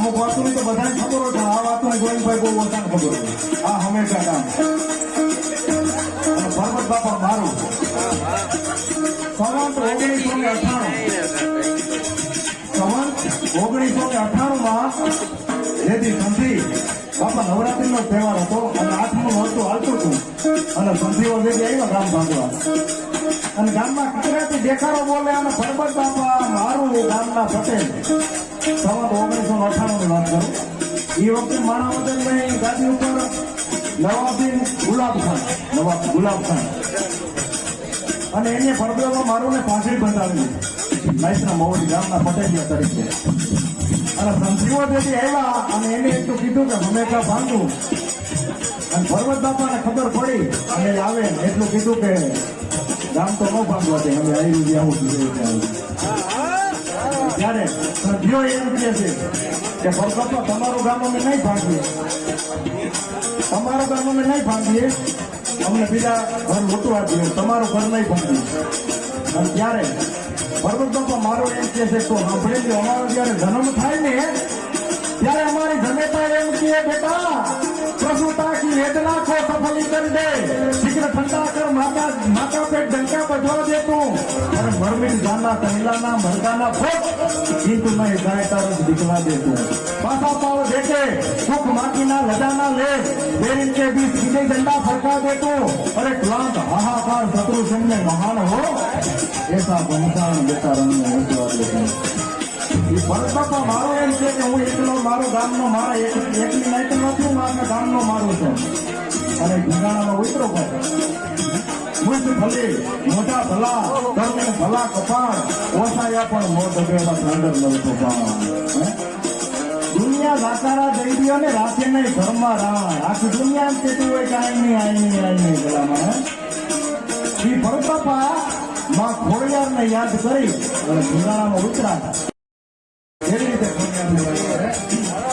અમુક વાતોની તો બધાને ખબર હોય આ વાતોની ગોવિંદભાઈ બહુ ઓછાને ખબર હોય. આ હંમેશા કામ પરબત બાપા મારું. સંવંત ઓગણીસો ને અઠાણું. સંવંત ઓગણીસો ને અઠાણું માં જેથી સંધી બાપા નવરાત્રી નો તહેવાર હતો અને આઠમું હતું હાલતું હતું. અને સંધીઓ જે આવ્યા ગામ ભાગવા. અને ગામમાં કચરાથી દેખાડો બોલે અને પરબત બાપા મારું ગામના પટેલ સવાલ ઓગણીસો અઠાણું વાત કરું. એ વખતે માણાવદરભાઈ ગાદી ઉપર નવાબીન ગુલાબખાન નવાબ ગુલાબખાન અને એને પરબેમાં મારું ને પાછળ બંધાવી મહેશના મોવડી ગામના પટેલિયા તરીકે. અને સંજીવો જેથી આવ્યા અને એને એટલું કીધું કે હંમેશા ભાંગું અને પર્વત બાપાને ખબર પડી અને આવે એટલું કીધું કે રામ તો નો ભાગવા દે હવે આવી રીતે આવું જોઈએ ત્યારે સભ્યો એમ કહે છે કે બરકતમાં તમારું ગામ અમે નહીં ભાગીએ તમારું ગામ અમે નહીં ભાગીએ અમને બીજા ઘર લૂંટવા દઈએ તમારું ઘર નહીં ભાગીએ અને ત્યારે ભરત બાપા મારો એમ કહે છે તો સાંભળેલી અમારો જયારે જન્મ થાય ને ત્યારે અમારી જનેતા એમ કે બેટા પ્રસુતા કી વેદના કો સફલી કર દે શીઘ્ર ઠંડા કર મરમીન ગાના તહેલાના મરગાના ભોગ ગીત મેં ગાય તારું દીકલા દે તું પાસા પાવ દેખે સુખ માટીના લડાના લે. બેરિન કે બીચ સીધે ઝંડા ફરકા દે તું અરે ક્લાંત હાહાકાર શત્રુ સૈન્ય મહાન હો. એસા બંધાણ બેટા રંગને હોશવા દે. તું મારો એમ છે કે હું એકલો મારો ગામનો, મારા એક એકલી નાયક નથી મારા ગામનો મારું છે. અને ઢીંગાણાનો ઉતરો પડે મુજ મોટા ભલા, તમને ભલા કપાળ, ઓછાયા પણ મોટ ડગેમાં સાંડર નવતો પાણ દુનિયા રાતારા દઈ ને રાતે નહીં, ઘરમાં રાણ આખી દુનિયા એમ હોય કે આઈ નહીં આઈ નહીં આઈ નહીં ગલામાં શ્રી એ ભરતબાપા માં ખોડિયારને યાદ કરી અને ઢીંગાણામાં ઉતરા એવી રીતે ખોડિયારને યાદ કરે